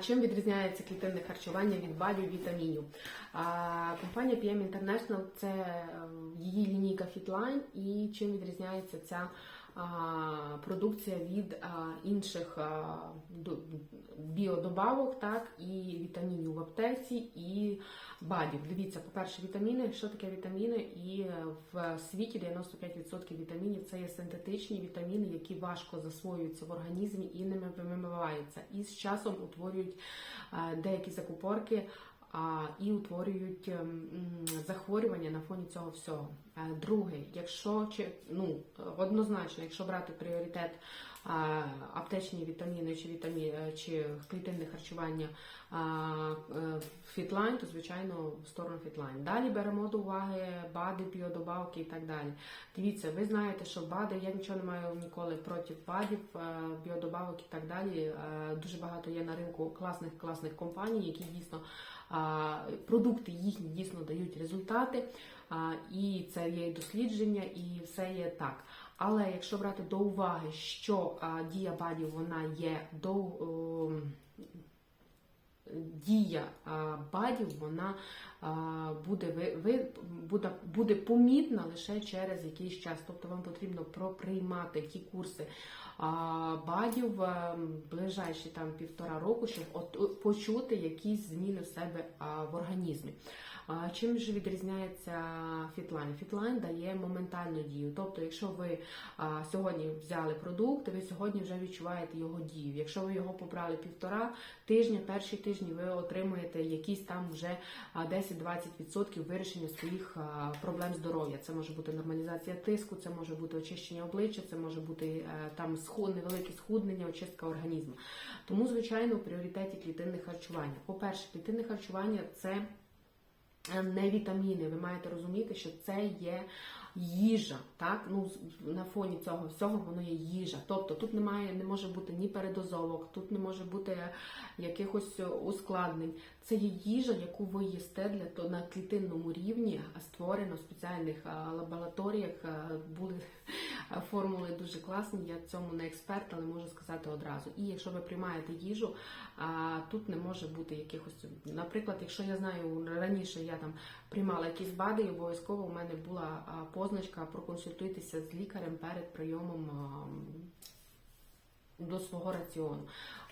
Чим відрізняється клітинне харчування від БАДів вітамінів? Компанія PM International – це е, її лінійка Fitline і чим відрізняється ця продукція від інших біодобавок, так, і вітамінів в аптеці, і БАДів. Дивіться, по-перше, вітаміни. Що таке вітаміни? І е, в світі 95% вітамінів це є синтетичні вітаміни, які важко засвоюються в організмі і не вимиваються. І з часом утворюють е, деякі закупорки. І утворюють ем, захворювання на фоні цього всього. Е, Друге, якщо чи ну однозначно, якщо брати пріоритет аптечні вітаміни чи вітамі, е, чи клітинне харчування фітлайн, то звичайно в сторону фітлайн. Далі беремо до уваги БАДи, біодобавки і так далі. Дивіться, ви знаєте, що БАДи, я нічого не маю ніколи проти БАДів, е, біодобавок і так далі. Е, Дуже багато є на ринку класних класних компаній, які дійсно продукти їхні дійсно дають результати, і це є дослідження, і все є так. Але якщо брати до уваги, що дія БАДів вона є до дія БАДів, вона буде ви буде, буде помітна лише через якийсь час. Тобто вам потрібно проприймати ті курси а, БАДів е, ближайші там півтора року, щоб от, почути якісь зміни в себе а, в організмі. Чим ж відрізняється фітлайн? Фітлайн дає моментальну дію. Тобто, якщо ви сьогодні взяли продукт, ви сьогодні вже відчуваєте його дію. Якщо ви його побрали півтора тижня, перші тижні ви отримуєте якісь там вже 10-20% вирішення своїх проблем здоров'я. Це може бути нормалізація тиску, це може бути очищення обличчя, це може бути е, там невелике схуднення, очистка організму. Тому, звичайно, в пріоритеті клітинне харчування. По-перше, клітинне харчування це не вітаміни. Ви маєте розуміти, що це є їжа. Так? Ну, на фоні цього всього воно є їжа. Тобто тут немає, не може бути ні передозовок, тут не може бути якихось ускладнень. Це є їжа, яку ви їсте для того на клітинному рівні, створено в спеціальних лабораторіях. Були формули дуже класні. Я цьому не експерт, але можу сказати одразу. І якщо ви приймаєте їжу, тут не може бути якихось, наприклад, якщо я знаю раніше, я там приймала якісь БАДи, і обов'язково у мене була позначка проконсультуйтеся з лікарем перед прийомом. До свого раціону.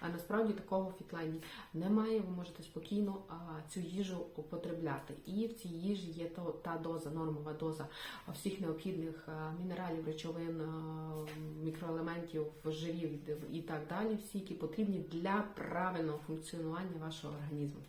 А насправді такого в фітлайні немає. Ви можете спокійно а, цю їжу употребляти. І в цій їжі є то, та доза, нормова доза всіх необхідних а, мінералів, речовин, а, мікроелементів, жирів і так далі, всі, які потрібні для правильного функціонування вашого організму.